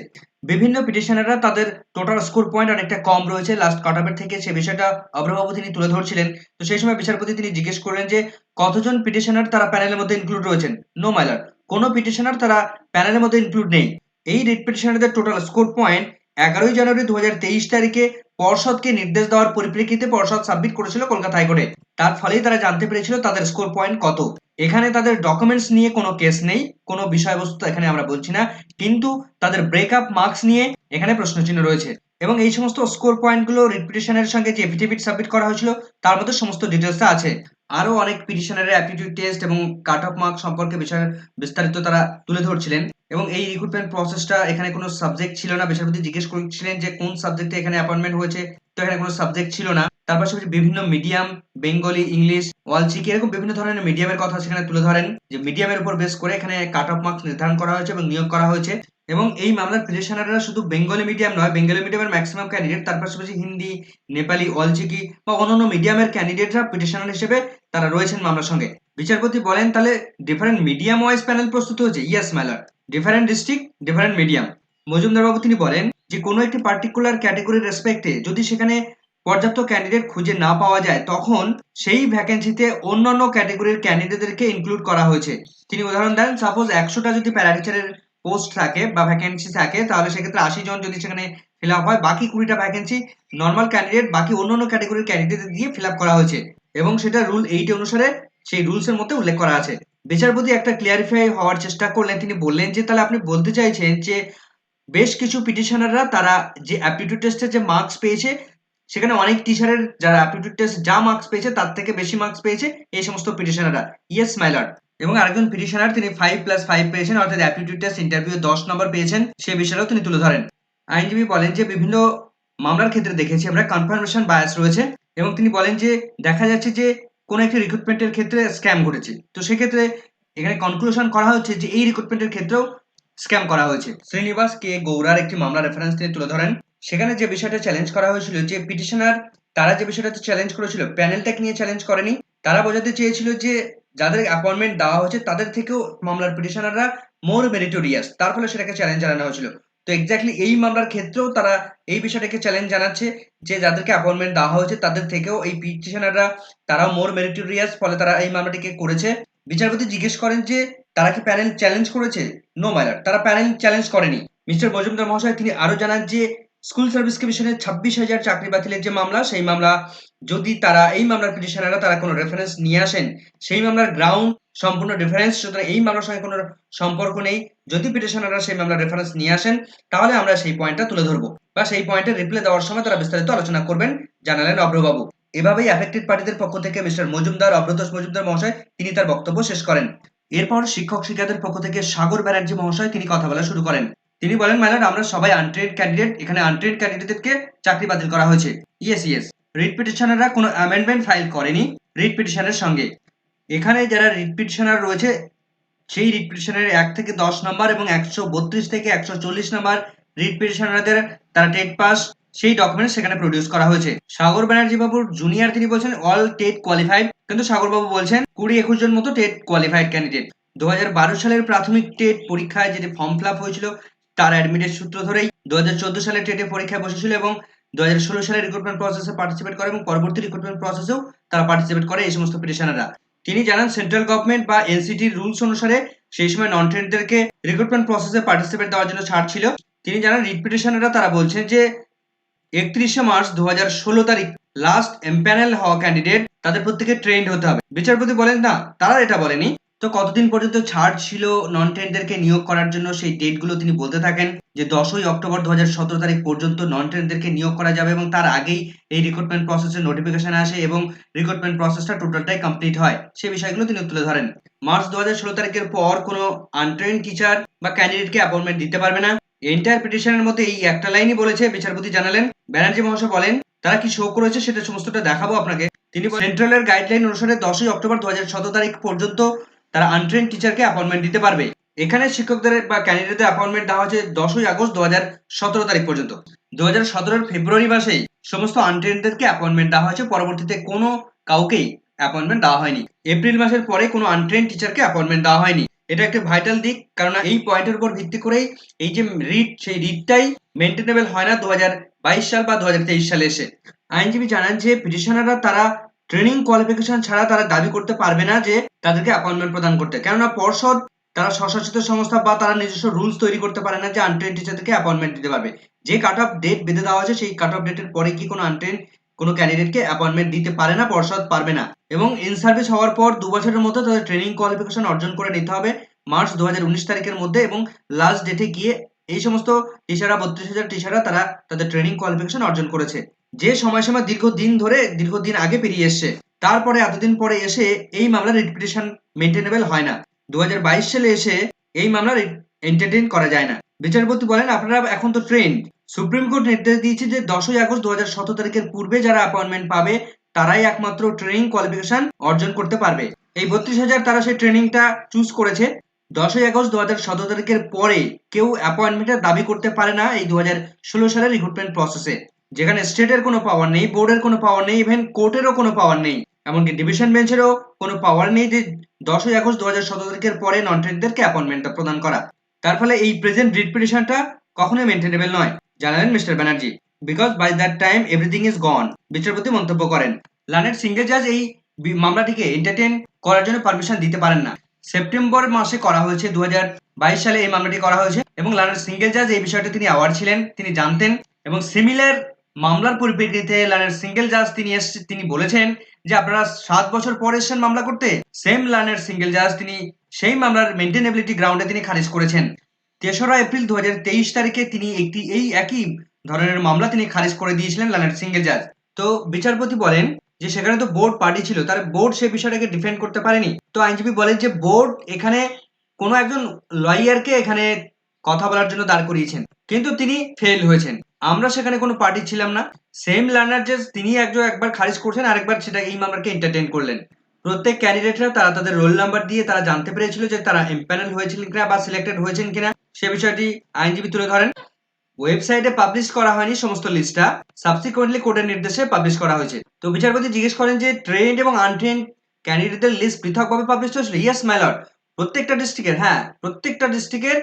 বিভিন্ন পিটিশনাররা তাদের টোটাল স্কোর পয়েন্ট অনেকটা কম রয়েছে। লাস্ট কাটাপের থেকে সে বিষয়টা অব্রবাবু তিনি তুলে ধরছিলেন। তো সেই সময় বিচারপতি তিনি জিজ্ঞেস করলেন যে, কতজন পিটিশনার তারা প্যানেলের মধ্যে ইনক্লুড রয়েছেন? নো মাইলার কোনো পিটিশনার তারা প্যানেলের মধ্যে ইনক্লুড নেই। এই রিট পিটিশনারদের টোটাল স্কোর পয়েন্ট এগারোই জানুয়ারি দুহাজার তেইশ তারিখে পর্ষদকে নির্দেশ দেওয়ার পরিপ্রেক্ষিতে পর্ষদ সাবমিট করেছিল কলকাতা হাইকোর্টে। তার ফলেই তারা জানতে পেরেছিল তাদের স্কোর পয়েন্ট কত। এখানে তাদের ডকুমেন্টস নিয়ে কোনো কেস নেই, কোনো বিষয়বস্তু এখানে আমরা বলছি না, কিন্তু তাদের ব্রেকআপ মার্কস নিয়ে এখানে প্রশ্নচিহ্ন রয়েছে। এবং এই সমস্ত স্কোর পয়েন্টগুলো রিপিটিশনের সঙ্গে যে এফিডেভিট সাবমিট করা হয়েছিল, তার মধ্যে সমস্ত ডিটেলসটা আছে। আরও অনেক পিটিশনারের অ্যাপটিটিউড টেস্ট এবং কাট অফ মার্ক সম্পর্কে বিষয় বিস্তারিত তারা তুলে ধরছিলেন। এবং এই রিক্রুটমেন্ট প্রসেসটা এখানে কোনো সাবজেক্ট ছিল না। বিচারপতি জিজ্ঞেস করছিলেন যে কোন সাবজেক্টে এখানে অ্যাপয়েন্টমেন্ট হয়েছে? তো এখানে কোনো সাবজেক্ট ছিল না। তার পাশাপাশি বিভিন্ন মিডিয়াম বেঙ্গলি ইংলিশ ওয়ালচিকি এরকম বিভিন্ন ধরনের মিডিয়ামের কথা সেখানে তুলে ধরেন, যে মিডিয়ামের উপর বেস করে এখানে কাট অফ মার্কস নির্ধারণ করা হয়েছে এবং নিয়োগ করা হয়েছে। এবং এই মামলার পিটিশনাররা শুধু বেঙ্গলি মিডিয়াম নয় বেঙ্গলি মিডিয়ামের ম্যাক্সিমাম ক্যান্ডিডেট তার পাশাপাশি হিন্দি, নেপালি, অলচিকি বা অন্যান্য মিডিয়ামের ক্যান্ডিডেটরা পিটিশনার হিসেবে তারা রয়েছেন মামলার সঙ্গে। বিচারপতি বলেন, তাহলে ডিফারেন্ট মিডিয়াম ওয়াইজ প্যানেল প্রস্তুত হয়েছে? Yes milord different district different medium Majumdar বাবু, তিনি বলেন যে, কোনো একটি পার্টিকুলার ক্যাটাগরির রেসপেক্টে যদি সেখানে পর্যাপ্ত ক্যান্ডিডেট খুঁজে না পাওয়া যায়, তখন সেই ভ্যাকেন্সিতে অন্যান্য ক্যাটাগরির ক্যান্ডিডেটদেরকে ইনক্লুড করা হয়েছে। তিনি উদাহরণ দেন সাপোজ একশোটা যদি প্যারাটিচারের পোস্ট থাকে বা ভ্যাকেন্সি থাকে, তাহলে সেক্ষেত্রে আশি জন যদি সেখানে ফিল আপ হয়, বাকি কুড়িটা ভ্যাকেন্সি নর্মাল ক্যান্ডিডেট বাকি অন্যান্য ক্যাটাগরির ক্যান্ডিডেট দিয়ে ফিল আপ করা হয়েছে। এবং সেটা রুল এইট অনুসারে সেই রুলস এর মধ্যে উল্লেখ করা আছে। বিচারপতি একটা ক্লিয়ারিফাই হওয়ার চেষ্টা করলেন। তিনি বললেন যে, তাহলে আপনি বলতে চাইছেন যে, বেশ কিছু পিটিশনাররা তারা যে অ্যাপটিটিউড টেস্টে যে মার্কস পেয়েছে, সেখানে অনেক টিচারের যারা অ্যাপটিটিউড টেস্ট যা মার্কস পেয়েছে, তার থেকে বেশি মার্কস পেয়েছে, এই সমস্ত পিটিশনাররা ইয়েস মাইলট এবং আরেকজন পিটিশনার তিনি ফাইভ প্লাস ফাইভ পেয়েছেন, অর্থাৎ অ্যাপটিটিউড টেস্ট ইন্টারভিউ দশ নম্বর পেয়েছেন, সে বিষয়েও তিনি তুলে ধরেন। আইনজীবী বলেন যে বিভিন্ন মামলার ক্ষেত্রে দেখেছি আমরা কনফার্মেশন বায়াস রয়েছে এবং তিনি বলেন যে দেখা যাচ্ছে যে কোন একটি রিক্রুটমেন্টের ক্ষেত্রে স্ক্যাম ঘটেছে। তো সেক্ষেত্রে এখানে কনক্লুশন করা হচ্ছে যে এই রিক্রুটমেন্টের ক্ষেত্রেও স্ক্যাম করা হয়েছে। শ্রীনিবাস কে গৌড়ার একটি মামলা রেফারেন্স তিনি তুলে ধরেন। সেখানে যে বিষয়টা চ্যালেঞ্জ করা হয়েছিল, যে পিটিশনার তারা যে বিষয়টাতে চ্যালেঞ্জ করেছিল প্যানেলটাকে নিয়ে চ্যালেঞ্জ করেনি, তারা বোঝাতে চেয়েছিল যে যাদের অ্যাপয়েন্টমেন্ট দেওয়া হয়েছে, তাদের থেকেও মামলার পিটিশনাররা মোর মেরিটোরিয়াস তার ফলে সেটাকে চ্যালেঞ্জ জানানো হয়েছিল। তো এক্স্যাক্টলি এই মামলার ক্ষেত্রেও তারা এই বিষয়টাকে চ্যালেঞ্জ জানাচ্ছে যে, যাদেরকে অ্যাপয়েন্টমেন্ট দেওয়া হয়েছে, তাদের থেকেও এই পিটিশনাররা তারা মোর মেরিটোরিয়াস ফলে তারা এই মামলাটিকে করেছে। বিচারপতি জিজ্ঞেস করেন যে, তারা কি প্যানেল চ্যালেঞ্জ করেছে? নো মাইলার তারা প্যানেল চ্যালেঞ্জ করেনি। মিস্টার মজুমদার মহাশয় তিনি আরও জানান যে স্কুল সার্ভিস কমিশনের ছাব্বিশ হাজার চাকরি বাতিলের যে মামলা, সেই মামলা যদি তারা এই মামলার পিটিশনাররা তারা কোনো রেফারেন্স নিয়ে আসেন, সেই মামলার গ্রাউন্ড সম্পূর্ণ ডিফারেন্স সুতরাং এই মামলার সঙ্গে কোনো সম্পর্ক নেই। যদি পিটিশনাররা সেই মামলার রেফারেন্স নিয়ে আসেন, তাহলে আমরা সেই পয়েন্টটা তুলে ধরবো বা সেই পয়েন্টে রিপ্লাই দেওয়ার সময় তারা বিস্তারিত আলোচনা করবেন, জানালেন অব্রবাবু এভাবেই অ্যাফেক্টেড পার্টিদের পক্ষ থেকে মিস্টার মজুমদার, অব্রতোষ মজুমদার মহাশয়, তিনি তার বক্তব্য শেষ করেন। এরপর শিক্ষক শিক্ষাদের পক্ষ থেকে সাগর ব্যানার্জি মহাশয়, তিনি কথা বলা শুরু করেন। তিনি বলেন ম্যাডাম আমরা সবাই আনট্রেড ক্যান্ডিডেট এখানে আনট্রেড ক্যান্ডিডেটকে চাকরি বাতিল করা হয়েছে। ইয়েস ইয়েস রিট পিটিশনাররা কোনো অ্যামেন্ডমেন্ট ফাইল করেনি রিট পিটিশনের সঙ্গে। এখানে যারা রিট পিটিশনার রয়েছে, সেই রিট পিটিশনের এক থেকে দশ নম্বর এবং একশো বত্রিশ থেকে একশো চল্লিশ নম্বর রিট পিটিশনারদের তারা টেট পাস, সেই ডকুমেন্ট সেখানে প্রডিউস করা হয়েছে। সাগর ব্যানার্জি বাবুর জুনিয়র তিনি বলছেন অল টেট কোয়ালিফাইড কিন্তু সাগর বাবু বলছেন, কুড়ি একুশ জন মতো টেট কোয়ালিফাইড ক্যান্ডিডেট দু হাজার বারো সালের প্রাথমিক টেট পরীক্ষায় যেটি ফর্ম ফিল হয়েছিল, তার অ্যাডমিটের সূত্র ধরেই দু হাজার চোদ্দ সালে টেটে পরীক্ষায় বসেছিল এবং দু সালে রিক্রুটমেন্ট প্রসেসে পার্টিসিপেট করে এবং পরবর্তী রিক্রুটমেন্ট প্রসেসেও তারা পার্টিসিপেট করে এই সমস্ত পিটিশনাররা তিনি জানান সেন্ট্রাল গভর্নমেন্ট বা এনসিটির রুলস অনুসারে সেই সময় নন ট্রেনদেরকে রিক্রুটমেন্ট প্রসেসে পার্টিসিপেট দেওয়ার জন্য ছাড় ছিল। তিনি জানান রিট পিটিশনাররা তারা বলছেন যে, একত্রিশে মার্চ দু হাজার ষোলো তারিখ লাস্ট এমপ্যানেল হওয়া ক্যান্ডিডেট তাদের প্রত্যেকে ট্রেন্ড হতে হবে। বিচারপতি বলেন, না, তারা এটা বলেনি। তো কতদিন পর্যন্ত ছাড় ছিল নন ট্রেনদেরকে নিয়োগ করার জন্য? সেই ডেটগুলো তিনি বলতে থাকেন যে দশই অক্টোবর দুহাজার সতের তারিখ পর্যন্ত নন ট্রেনদেরকে নিয়োগ করা যাবে এবং তার আগেই এই রিক্রুটমেন্ট প্রসেসের নোটিফিকেশন আসে এবং রিক্রুটমেন্ট প্রসেসটা টোটালটাই কমপ্লিট হয়। সেই বিষয়গুলো তিনি তুলে ধরেন। মার্চ দু হাজার ষোলো তারিখের পর কোনো আনট্রেন টিচার বা ক্যান্ডিডেটকে অ্যাপয়েন্টমেন্ট দিতে পারবে না। এন্টায়ার পিটিশনের মধ্যে এই একটা লাইনই বলেছে বিচারপতি জানালেন। ব্যানার্জি মহাশয় বলেন, তারা কি শো করেছে সেটা সমস্তটা দেখাবো আপনাকে। তিনি সেন্ট্রালের গাইডলাইন অনুসারে দশই অক্টোবর দু হাজার সতেরো তারিখ পর্যন্ত তারা আনট্রেন টিচারকে অ্যাপয়েন্টমেন্ট দিতে পারবে। এখানে শিক্ষকদের বা ক্যান্ডিডেটদের অ্যাপয়েন্টমেন্ট দেওয়া হচ্ছে দশই আগস্ট দু হাজার সতেরো তারিখ পর্যন্ত। দু হাজার সতেরোর ফেব্রুয়ারি মাসেই সমস্ত আনট্রেনদেরকে অ্যাপয়েন্টমেন্ট দেওয়া হয়েছে। পরবর্তীতে কোনো কাউকেই অ্যাপয়েন্টমেন্ট দেওয়া হয়নি। এপ্রিল মাসের পরে কোনো আনট্রেন টিচারকে অ্যাপয়েন্টমেন্ট দেওয়া হয়নি। এটা একটা ভাইটাল দিক কারণ এই পয়েন্টের উপর ভিত্তি করেই এই যে রিট সেই রিটটাই মেনটেনেবল হয় না দু হাজার বাইশ সাল বা দুহাজার তেইশ সালে এসে। আইনজীবী জানান যে পিটিশনাররা তারা ট্রেনিং কোয়ালিফিকেশন ছাড়া তারা দাবি করতে পারবে না যে তাদেরকে অ্যাপয়েন্টমেন্ট প্রদান করতে। কেননা পর্ষদ, তারা স্বশাসিত সংস্থা বা তারা নিজস্ব রুলস তৈরি করতে পারে না যে আনট্রেন টিচারদেরকে অ্যাপয়েন্টমেন্ট দিতে পারবে। যে কাট অফ ডেট বেঁধে দেওয়া আছে, সেই কাট অফ ডেটের পরে কি কোনো আনট্রেন কোনো ক্যান্ডিডেটকে অ্যাপয়েন্টমেন্ট দিতে পারে না, পর্ষদ পারবে না। এবং ইন সার্ভিস হওয়ার পর দু বছরের মধ্যে তাদের ট্রেনিং কোয়ালিফিকেশন অর্জন করে নিতে হবে মার্চ দু হাজার উনিশ তারিখের মধ্যে এবং লাস্ট ডেটে গিয়ে এই সমস্ত টিচাররা বত্রিশ হাজার টিচাররা তারা তাদের ট্রেনিং কোয়ালিফিকেশন অর্জন করেছে। যে সময়সীমা দীর্ঘদিন ধরে দীর্ঘদিন আগে পেরিয়ে এসছে, তারপরে এতদিন পরে এসে এই মামলার রিপিটেশন মেনটেনেবল হয় না। দুহাজার বাইশ সালে এসে এই মামলা এন্টারটেইন করা যায় না। বিচারপতি বলেন, আপনারা এখন তো ট্রেন্ড সুপ্রিম কোর্ট নির্দেশ দিয়েছে যে দশই আগস্ট দুহাজার সতের তারিখের পূর্বে যারা অ্যাপয়েন্টমেন্ট পাবে, তারাই একমাত্র ট্রেনিং কোয়ালিফিকেশন অর্জন করতে পারবে। এই বত্রিশ হাজার তারা সেই ট্রেনিংটা চুজ করেছে। দশই আগস্ট দু হাজার সতেরো তারিখের পরে কেউ অ্যাপয়েন্টমেন্টের দাবি করতে পারে না এই দু হাজার ষোলো সালের রিক্রুটমেন্ট প্রসেসে যেখানে স্টেটের কোনো পাওয়ার নেই বোর্ডের কোনো পাওয়ার নেই ইভেন কোর্টেরও কোনো পাওয়ার নেই। এমনকি ডিভিশন বেঞ্চেরও কোনো পাওয়ার নেই যে দশই আগস্ট দু হাজার সতেরো তারিখের পরে নন ট্রেনদেরকে অ্যাপয়েন্টমেন্টটা প্রদান করা। তার ফলে এই প্রেজেন্ট রিট পিটিশনটা কখনোই মেনটেনেবল নয়, জানালেন mister Banerjee. Because by that time everything is gone বিচারপতি মন্তব্য করেন। লানের সিঙ্গেল জাজ এই মামলাটিকে এন্টারটেন করার জন্য পারমিশন দিতে পারেন না। সেপ্টেম্বর মাসে করা হয়েছে দু হাজার বাইশ সালে এই মামলাটি করা হয়েছে এবং লানের সিঙ্গেল জাজ এই বিষয়টা তিনি অ্যাওয়ার্ড ছিলেন, তিনি জানতেন এবং সিমিলার মামলার পরিপ্রেক্ষিতে লানের সিঙ্গেল জাজ তিনি এসে তিনি বলেছেন যে আপনারা সাত বছর পর এসেছেন মামলা করতে। সেম লানের সিঙ্গেল জাজ তিনি সেই মামলার মেনটেনেবিলিটি গ্রাউন্ডে তিনি খারিজ করেছেন। তেসরা এপ্রিল দুহাজার তেইশ তারিখে তিনি একটি এই একই ধরনের মামলা তিনি খারিজ করে দিয়েছিলেন লানের সিঙ্গেল জাজ তো বিচারপতি বলেন যে সেখানে তো বোর্ড পার্টি ছিল, তার বোর্ড সে বিষয়টাকে ডিফেন্ড করতে পারেনি। তো আইনজীবী বলেন যে বোর্ড এখানে কোনো একজন লয়ারকে এখানে কথা বলার জন্য দাঁড় করিয়েছেন। কিন্তু তিনি ফেল হয়েছেন। আমরা সেখানে কোনো পার্টি ছিলাম না। সেম লার্নার যে তিনি একজন একবার খারিজ করছেন, আরেকবার সেটা এই মামলাকে এন্টারটেইন করলেন। প্রত্যেক ক্যান্ডিডেটরা তারা তাদের রোল নাম্বার দিয়ে তারা জানতে পেরেছিল যে তারা এমপ্যানেল হয়েছিলেন কিনা বা সিলেক্টেড হয়েছেন কিনা। সে বিষয়টি আইনজীবী তুলে ধরেন। ওয়েবসাইটে পাবলিশ করা হয়নি সমস্ত লিস্টটা সাবসিকুয়েন্টলি কোর্টের নির্দেশে পাবলিশ করা হয়েছে। তো বিচারপতি জিজ্ঞেস করেন যে ট্রেন্ড এবং আনট্রেন্ড ক্যান্ডিডেটদের লিস্ট পৃথকভাবে পাবলিশ হয়েছিল? ইয়েস মাইলর প্রত্যেকটা ডিস্ট্রিক্টের হ্যাঁ প্রত্যেকটা ডিস্ট্রিক্টের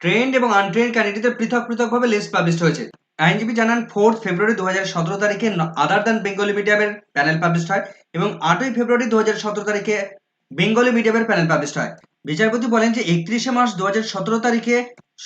ট্রেন্ড এবং আনট্রেন্ড ক্যান্ডিডেটদের পৃথক পৃথকভাবে লিস্ট পাবলিশ হয়েছে। আইনজীবী জানান, ফোর্থ ফেব্রুয়ারি দু হাজার সতেরো তারিখে আদার দ্যান বেঙ্গলি মিডিয়ামের প্যানেল পাবলিশ হয় এবং আটই ফেব্রুয়ারি দু হাজার সতেরো তারিখে বেঙ্গলি মিডিয়ামের প্যানেল পাবলিশ হয়। বিচারপতি বলেন যে, একত্রিশে মার্চ দু হাজার সতেরো তারিখে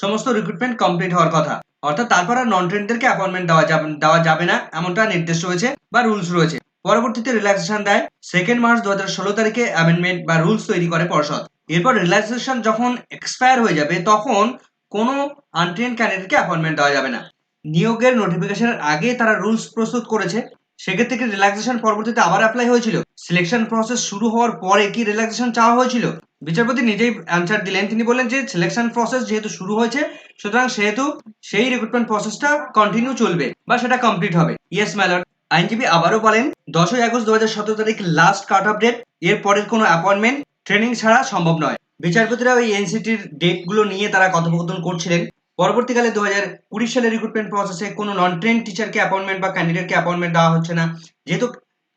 সমস্ত রিক্রুটমেন্ট কমপ্লিট হওয়ার কথা। অর্থাৎ তারপর আর নন ট্রেনদেরকে অ্যাপয়েন্টমেন্ট দেওয়া যাবে দেওয়া যাবে না, এমনটা নির্দেশ রয়েছে বা রুলস রয়েছে। পরবর্তীতে রিল্যাক্সেশন দেয় সেকেন্ড মার্চ দু হাজার ষোলো তারিখে অ্যামেন্ডমেন্ট বা রুলস তৈরি করে পর্ষদ। এরপর রিল্যাক্সেশন যখন এক্সপায়ার হয়ে যাবে, তখন কোনো আনট্রেন ক্যান্ডিডেটকে অ্যাপয়েন্টমেন্ট দেওয়া যাবে না। নিয়োগের নোটিফিকেশনের আগে তারা রুলস প্রস্তুত করেছে, সেক্ষেত্রে কি রিল্যাক্সেশন পরবর্তীতে আবার অ্যাপ্লাই হয়েছিল? সিলেকশন প্রসেস শুরু হওয়ার পরে কি রিল্যাক্সেশন চাওয়া হয়েছিল? বিচারপতি নিজেই অ্যান্সার দিলেন। তিনি বললেন যে সিলেকশন প্রসেস যেহেতু শুরু হয়েছে, সুতরাং সেহেতু সেই রিক্রুটমেন্ট প্রসেসটা কন্টিনিউ চলবে বা সেটা কমপ্লিট হবে। ইয়েস ম্যালর আইনজীবী আবারও বলেন, দশই আগস্ট দু হাজার সতেরো তারিখ লাস্ট কাট অফ ডেট এর পরের কোনো অ্যাপয়েন্টমেন্ট ট্রেনিং ছাড়া সম্ভব নয়। বিচারপতিরা ওই এনসিটির ডেটগুলো নিয়ে তারা কথোপকথন করছিলেন। পরবর্তীকালে দু হাজার কুড়ি সালের রিক্রুটমেন্ট প্রসেসে কোনো নন ট্রেন টিচারকে অ্যাপয়েন্টমেন্ট বা ক্যান্ডিডেটকে অ্যাপয়েন্টমেন্ট দেওয়া হচ্ছে না। যেহেতু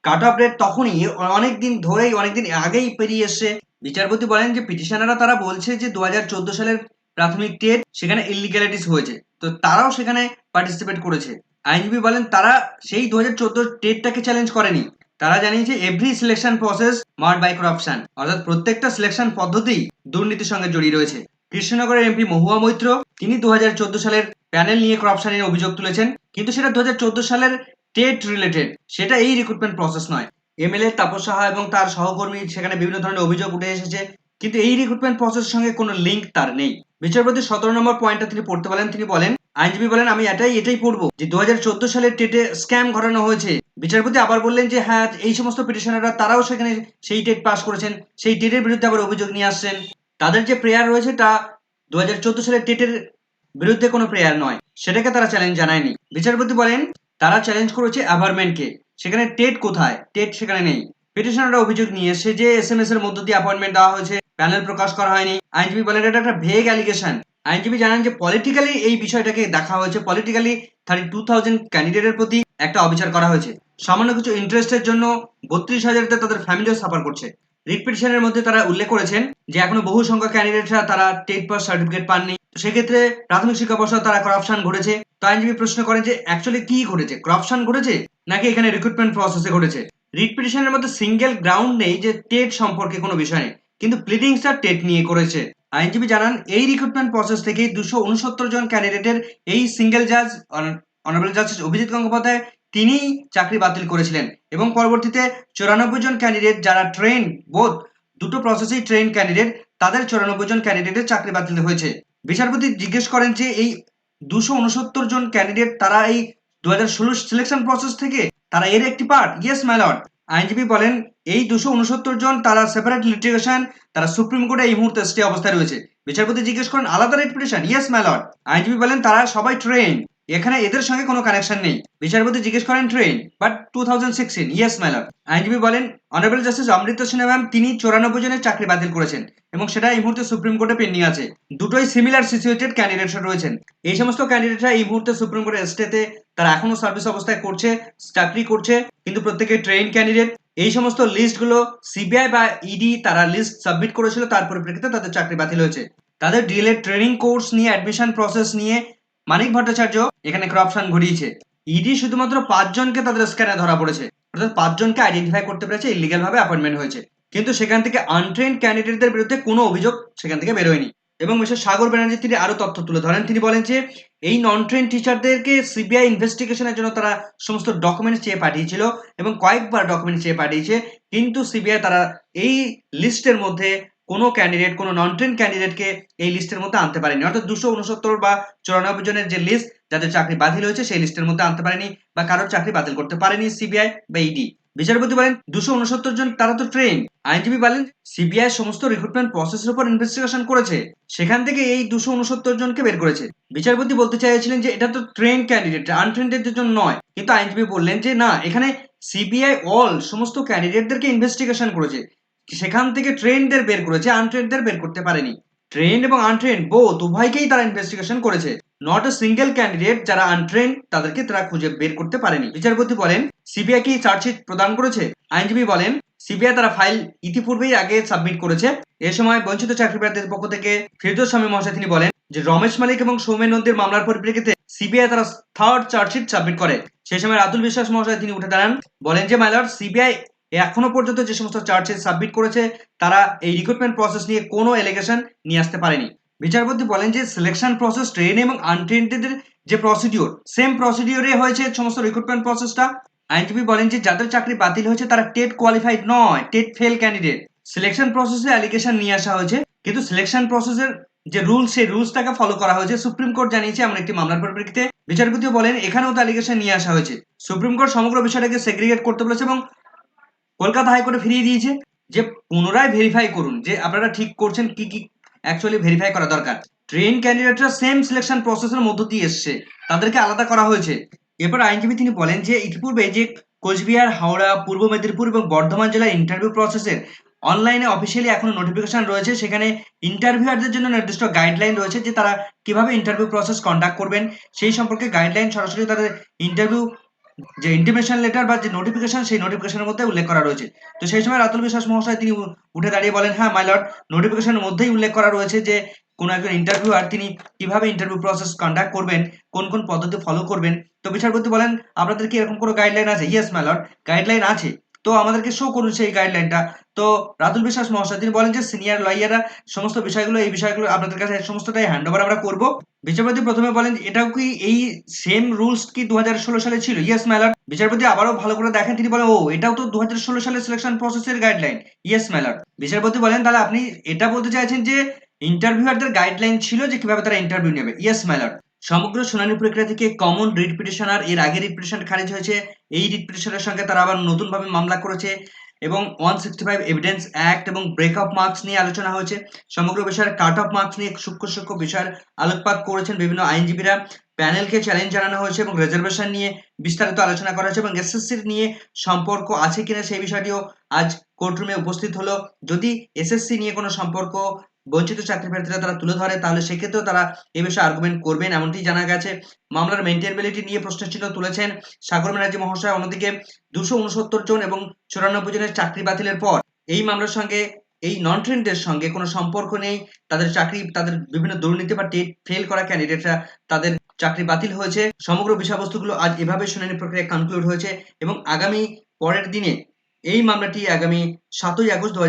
কাট অফ ডেট তখনই অনেক দিন ধরেই অনেকদিন আগেই পেরিয়ে এসছে। বিচারপতি বলেন যে পিটিশনাররা তারা বলছে যে দুহাজার চোদ্দ সালের প্রাথমিক টেট সেখানে ইলিগ্যালিটিস হয়েছে। তো তারাও সেখানে পার্টিসিপেট করেছে। আইনজীবী বলেন তারা সেই দু হাজার চোদ্দ টেটটাকে চ্যালেঞ্জ করেনি। তারা জানিয়েছে every selection process marred by corruption অর্থাৎ প্রত্যেকটা সিলেকশন পদ্ধতি দুর্নীতির সঙ্গে জড়িয়ে রয়েছে। কৃষ্ণনগরের এমপি মহুয়া মৈত্র, তিনি দু হাজার চোদ্দ সালের প্যানেল নিয়ে করাপশনের অভিযোগ তুলেছেন। কিন্তু সেটা দুহাজার চোদ্দ সালের টেট রিলেটেড সেটা এই রিক্রুটমেন্ট প্রসেস নয়। এমএলএ তাপস সাহা এবং তার সহকর্মী সেখানে বিভিন্ন ধরনের অভিযোগ উঠে এসেছে, কিন্তু এই রিক্রুটমেন্ট প্রসেসের সঙ্গে কোনো লিঙ্ক তার নেই। বিচারপতি সতেরো নম্বর পয়েন্টটা তিনি পড়তে বলেন তিনি বলেন, আইনজীবী বলেন, আমি এটাই এটাই পড়ব যে দু সালের টেটে স্ক্যাম ঘটানো হয়েছে। বিচারপতি আবার বললেন যে হ্যাঁ এই সমস্ত পিটিশনাররা তারাও সেখানে সেই টেট পাস করেছেন, সেই টেটের বিরুদ্ধে আবার অভিযোগ নিয়ে আসছেন। তাদের যে প্রেয়ার রয়েছে তা চোদ্দ সালের টেটের বিরুদ্ধে কোনো প্রেয়ার নয়। সেটাকে তারা চ্যালেঞ্জ জানায়নি। বিচারপতি বলেন, তারা চ্যালেঞ্জ করেছে অ্যাভারমেন্টকে সেখানে টেট কোথায়? টেট সেখানে নেই। পিটিশনাররা অভিযোগ নিয়ে এসে যে এস এম এস এর মধ্য দিয়ে অ্যাপয়েন্টমেন্ট দেওয়া হয়েছে। প্যানেল প্রকাশ করা হয়নি। আইনজীবী বলেন, এটা একটা ভেগ অ্যালিগেশন আইনজীবী জানান যে পলিটিক্যালি এই বিষয়টাকে দেখা হয়েছে। পলিটিক্যালি থার্টি টু থাউজেন্ড ক্যান্ডিডেটের প্রতি একটা অবিচার করা হয়েছে। সামান্য কিছু ইন্টারেস্টের জন্য বত্রিশ হাজারতে তাদের ফ্যামিলিও সাফার করছে। রিট পিটিশনের মধ্যে তারা উল্লেখ করেছেন যে এখনও বহু সংখ্যক ক্যান্ডিডেটরা তারা টেট পাস সার্টিফিকেট পাননি। সেক্ষেত্রে প্রাথমিক শিক্ষা পর্ষদ তারা করাপশন ঘটেছে। তো আইনজীবী প্রশ্ন করেন যে অ্যাকচুয়ালি কি ঘটেছে? করাপশন ঘটেছে? নাকি এখানে রিক্রুটমেন্ট প্রসেসে ঘটেছে? রিট পিটিশনের মধ্যে সিঙ্গেল গ্রাউন্ড নেই যে টেট সম্পর্কে কোনো বিষয় নেই। কিন্তু প্লিডিংসটা টেট নিয়ে করেছে। আইনজীবী জানান, এই রিক্রুটমেন্ট প্রসেস থেকেই দুশো উনসত্তর জন ক্যান্ডিডেটের এই সিঙ্গেল জাজ অনারেবল জাস্টিস অভিজিৎ গঙ্গোপাধ্যায় তিনিই চাকরি বাতিল করেছিলেন এবং পরবর্তীতে চুরানব্বই জন ক্যান্ডিডেট যারা ট্রেন বোধ দুটো প্রসেসেই ট্রেন ক্যান্ডিডেট তাদের চুরানব্বই জন ক্যান্ডিডেটের চাকরি বাতিল হয়েছে। বিচারপতি জিজ্ঞেস করেন যে এই দুশো উনসত্তর জন ক্যান্ডিডেট তারা এই দু হাজার ষোলো সিলেকশন প্রসেস থেকে, তারা এর একটি পার্ট ইয়েস মাইলট আইনজীবী বলেন, এই দুশো উনসত্তর জন তারা সেপারেট লিটিগেশন তারা সুপ্রিম কোর্টে এই মুহূর্তে স্টে অবস্থায় রয়েছে। বিচারপতি জিজ্ঞেস করেন আলাদা রেট পিটিশন ইয়েস মাইলট আইনজীবী বলেন, তারা সবাই ট্রেন এখানে এদের সঙ্গে কোনো কানেকশন নেই। বিচারপতি জিজ্ঞেস করেন train but two thousand sixteen yes milord আইনজীবী বলেন honourable justice Amrita Sinha ma'am তিনি চৌরানব্বই জনের চাকরি বাতিল করেছেন এবং সেটা এই মুহূর্তে সুপ্রিম কোর্টে পেন্ডিং আছে। দুটোই সিমিলার সিচুয়েটেড ক্যান্ডিডেটস রয়েছেন। এই সমস্ত ক্যান্ডিডেটরা এই মুহূর্তে সুপ্রিম কোর্টের স্টেতে তারা এখনও সার্ভিস অবস্থায় করছে, চাকরি করছে, কিন্তু প্রত্যেকে ট্রেন ক্যান্ডিডেট এই সমস্ত লিস্টগুলো সিবিআই বা ইডি তারা লিস্ট সাবমিট করেছিল, তার পরিপ্রেক্ষিতে তাদের চাকরি বাতিল হয়েছে। তাদের ডিএলএড ট্রেনিং কোর্স নিয়ে অ্যাডমিশন প্রসেস নিয়ে মানিক ভট্টাচার্য, এখানে করাপশন ঘটিয়েছে ইডি শুধুমাত্র পাঁচজনকে তাদের স্ক্যানে ধরা পড়েছে। অর্থাৎ পাঁচজনকে আইডেন্টিফাই করতে পেরেছে ইলিগাল ভাবে অ্যাপয়েন্টমেন্ট হয়েছে। কিন্তু সেখান থেকে আনট্রেন ক্যান্ডিডেটদের বিরুদ্ধে কোনো অভিযোগ সেখান থেকে বেরোয়নি। এবং মিস্টার সাগর ব্যানার্জি তিনি আরও তথ্য তুলে ধরেন। তিনি বলেন যে, এই নন ট্রেন টিচারদেরকে সিবিআই ইনভেস্টিগেশনের জন্য তারা সমস্ত ডকুমেন্টস চেয়ে পাঠিয়েছিল এবং কয়েকবার ডকুমেন্টস চেয়ে পাঠিয়েছে। কিন্তু সিবিআই তারা এই লিস্টের মধ্যে কোনো ক্যান্ডিডেট কোনো নন ট্রেন ক্যান্ডিডেটকে এই লিস্টের মধ্যে আনতে পারেনি। অর্থাৎ দুশো উনসত্তর বা চুরানব্বই জনের যে লিস্ট যাদের চাকরি বাতিল হয়েছে, সেই লিস্টের মধ্যে আনতে পারেনি বা কারোর চাকরি বাতিল করতে পারেনি সিবিআই বা ইডি বিচারপতি বলেন, দুশো উনসত্তর জন তারা তো ট্রেন আইনজীবী বলেন সিবিআই সমস্ত রিক্রুটমেন্ট প্রসেসের উপর ইনভেস্টিগেশন করেছে। সেখান থেকে এই দুশো উনসত্তর জনকে বের করেছে। বিচারপতি বলতে চাইছিলেন যে, এটা তো ট্রেন ক্যান্ডিডেট আনট্রেনদের জন্য নয়। কিন্তু আইনজীবী বললেন যে, না, এখানে সিবিআই অল সমস্ত ক্যান্ডিডেটদেরকে ইনভেস্টিগেশন করেছে। সেখান থেকে ট্রেনদের বের করেছে, আনট্রেনদের বের করতে পারেনি। ট্রেন এবং আনট্রেন বোথ উভয়কেই তারা ইনভেস্টিগেশন করেছে। নট এ সিঙ্গেল ক্যান্ডিডেট যারা আনট্রেন, তাদেরকে তারা খুঁজে বের করতে পারেনি। বিচারপতি বলেন, সিবিআই কি চার্জশিট প্রদান করেছে? আইনজীবী বলেন, সিবিআই তারা ফাইল ইতিপূর্বেই আগে সাবমিট করেছে। এ সময় বঞ্চিত চাকরি প্রার্থীদের পক্ষ থেকে ফিরদোস স্বামী মহাশয় তিনি বলেন যে, রমেশ মালিক এবং সৌমেন নন্দীর মামলার পরিপ্রেক্ষিতে সিবিআই তারা থার্ড চার্জশিট সাবমিট করে। সেই সময় রাতুল বিশ্বাস মহাশয় তিনি উঠে দাঁড়ান। বলেন যে মাইলর সিবিআই এখনও পর্যন্ত যে সমস্ত চার্জশিট সাবমিট করেছে, তারা এই রিক্রুটমেন্ট প্রসেস নিয়ে কোনো এলিগেশন নিয়ে আসতে পারেনি। বিচারপতি বলেন যে সিলেকশন প্রসেস ট্রেন এবং আনট্রেনদের যে প্রসিডিওর সেম প্রসিডিওরে হয়েছে সমস্ত রিক্রুটমেন্ট প্রসেসটা আইনজীবী বলেন যে, যাদের চাকরি বাতিল হয়েছে, তারা টেট কোয়ালিফাইড নয় টেট ফেল ক্যান্ডিডেট সিলেকশন প্রসেসে অ্যালিগেশন নিয়ে আসা হয়েছে, কিন্তু সিলেকশন প্রসেসের যে রুলস সেই রুলসটাকে ফলো করা হয়েছে। সুপ্রিম কোর্ট জানিয়েছে এমন একটি মামলার পরিপ্রেক্ষিতে। বিচারপতিও বলেন, এখানেও তো অ্যালিগেশন নিয়ে আসা হয়েছে। সুপ্রিম কোর্ট সমগ্র বিষয়টাকে সেগ্রিগেট করতে বলেছে এবং কলকাতা হাইকোর্টে ফিরিয়ে দিয়েছে যে পুনরায় ভেরিফাই করুন যে আপনারা ঠিক করছেন কি কি অ্যাকচুয়ালি ভেরিফাই করা দরকার। ট্রেন ক্যান্ডিডেটরা সেম সিলেকশন প্রসেসের মধ্য দিয়ে এসছে। তাদেরকে আলাদা করা হয়েছে। এরপর আইনজীবী তিনি বলেন যে ইতিপূর্বে যে কোচবিহার, হাওড়া, পূর্ব মেদিনীপুর এবং বর্ধমান জেলার ইন্টারভিউ প্রসেসের অনলাইনে অফিসিয়ালি এখনও নোটিফিকেশন রয়েছে। সেখানে ইন্টারভিউয়ারদের জন্য নির্দিষ্ট গাইডলাইন রয়েছে যে তারা কীভাবে ইন্টারভিউ প্রসেস কন্ডাক্ট করবেন। সেই সম্পর্কে গাইডলাইন সরাসরি তাদের ইন্টারভিউ যে ইন্টিমেশন লেটার বা যে নোটিফিকেশন সেই নোটিফিকেশনের মধ্যে উল্লেখ করা রয়েছে। তো সেই সময় রাতুল বিশ্বাস মহাশয় তিনি উঠে দাঁড়িয়ে বলেন হ্যাঁ মাই লর্ড নোটিফিকেশনের মধ্যেই উল্লেখ করা রয়েছে যে, কোন একজন ইন্টারভিউ আর তিনি কীভাবে ইন্টারভিউ প্রসেস কন্ডাক্ট করবেন, কোন কোন পদ্ধতি ফলো করবেন। তো বিচারপতি বলেন, আপনাদের কি এরকম কোনো গাইডলাইন আছে? ইয়েস মাই লর্ড গাইডলাইন আছে। তো আমাদেরকে শো করুন সেই গাইডলাইনটা তো রাতুল বিশ্বাস মহাশয়, তিনি বলেন যে সিনিয়র লয়াররা সমস্ত বিষয়গুলো, এই বিষয়গুলো আপনাদের কাছে সমস্তটাই হ্যান্ড ওভার আমরা করব। বিচারপতি প্রথমে বলেন, এটাও কি এই সেম রুলস কি দু হাজার ষোলো সালে ছিল? ইয়েস ম্যালার বিচারপতি আবারও ভালো করে দেখেন, তিনি বলেন, ও, এটাও তো দুহাজার ষোলো সালে সিলেকশন প্রসেসের গাইডলাইন ইয়েস ম্যালার বিচারপতি বলেন, তাহলে আপনি এটা বলতে চাইছেন যে ইন্টারভিউয়ারদের গাইডলাইন ছিল যে কীভাবে তারা ইন্টারভিউ নেবে? ইয়েস ম্যালার সমগ্র শুনানি প্রক্রিয়া থেকে কমন রিট পিটিশনার এর আগে রিট পিটিশন খারিজ হয়েছে। এই রিট পিটিশনের সঙ্গে তারা আবার নতুনভাবে মামলা করেছে এবং one sixty five evidence act এবং ব্রেকআপ মার্কস নিয়ে আলোচনা হয়েছে। সমগ্র বিষয়ের কাট অফ মার্কস নিয়ে সূক্ষ্ম সূক্ষ্ম বিষয়ের আলোকপাত করেছেন বিভিন্ন আইনজীবীরা। প্যানেলকে চ্যালেঞ্জ জানানো হয়েছে এবং রিজার্ভেশন নিয়ে বিস্তারিত আলোচনা করা হয়েছে এবং এসএসসির নিয়ে সম্পর্ক আছে কিনা সেই বিষয়টিও আজ কোর্টরুমে উপস্থিত হলো। যদি এসএসসি নিয়ে কোনো সম্পর্ক বঞ্চিত চাকরি প্রার্থীরা তারা তুলে ধরে, তাহলে সেক্ষেত্রেও তারা এ বিষয়ে আর্গুমেন্ট করবেন, এমনটি জানা গেছে। মামলার মেনটেনেবিলিটি নিয়ে প্রশ্নচিহ্ন তুলেছেন সাগর ব্যানার্জি মহাশয়। অন্যদিকে দুশো উনসত্তর জন এবং চুরানব্বই জনের চাকরি বাতিলের পর এই মামলার সঙ্গে, এই নন ট্রেনদের সঙ্গে কোনো সম্পর্ক নেই। তাদের চাকরি, তাদের বিভিন্ন দুর্নীতি বা টেট ফেল করা ক্যান্ডিডেটরা তাদের চাকরি বাতিল হয়েছে। সমগ্র বিষয়বস্তুগুলো আজ এভাবে শুনানি প্রক্রিয়া কনক্লুড হয়েছে এবং আগামী পরের দিনে এই মামলাটি আগামী সাতই আগস্ট দু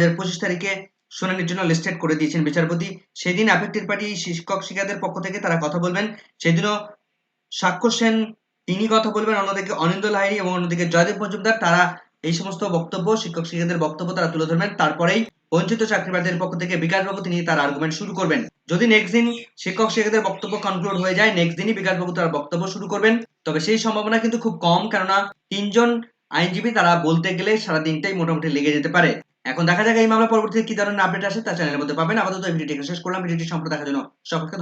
তারিখে শুনানির জন্য লিস্টেড করে দিয়েছেন বিচারপতি। সেদিন অ্যাফেক্টেড পার্টি শিক্ষক শিক্ষাদের পক্ষ থেকে তারা কথা বলবেন। সেদিনও সাক্ষ্য সেন, তিনি কথা বলবেন। অন্যদিকে অনিন্দ লাহিড়ী এবং অন্যদিকে জয়দেব মজুমদার, তারা এই সমস্ত বক্তব্য, শিক্ষক শিক্ষাদের বক্তব্য তারা তুলে ধরবেন। তারপরেই বঞ্চিত চাকরিপ্রার্থীদের পক্ষ থেকে বিকাশবাবু তিনি তার আর্গুমেন্ট শুরু করবেন। যদি নেক্সট দিন শিক্ষক শিক্ষাদের বক্তব্য কনক্লুড হয়ে যায় নেক্সট দিনই বিকাশবাবু তার বক্তব্য শুরু করবেন। তবে সেই সম্ভাবনা কিন্তু খুব কম, কেননা তিনজন আইনজীবী তারা বলতে গেলে সারা দিনটাই মোটামুটি লেগে যেতে পারে। এখন দেখা যাক এই মামলা পরবর্তীতে কি ধরনের আপডেট আসে, তা চ্যানেলের মধ্যে পাবেন। আপাতত এই ভিডিওটি শেষ করলাম। ভিডিওটি সম্পূর্ণ দেখার জন্য সকলকে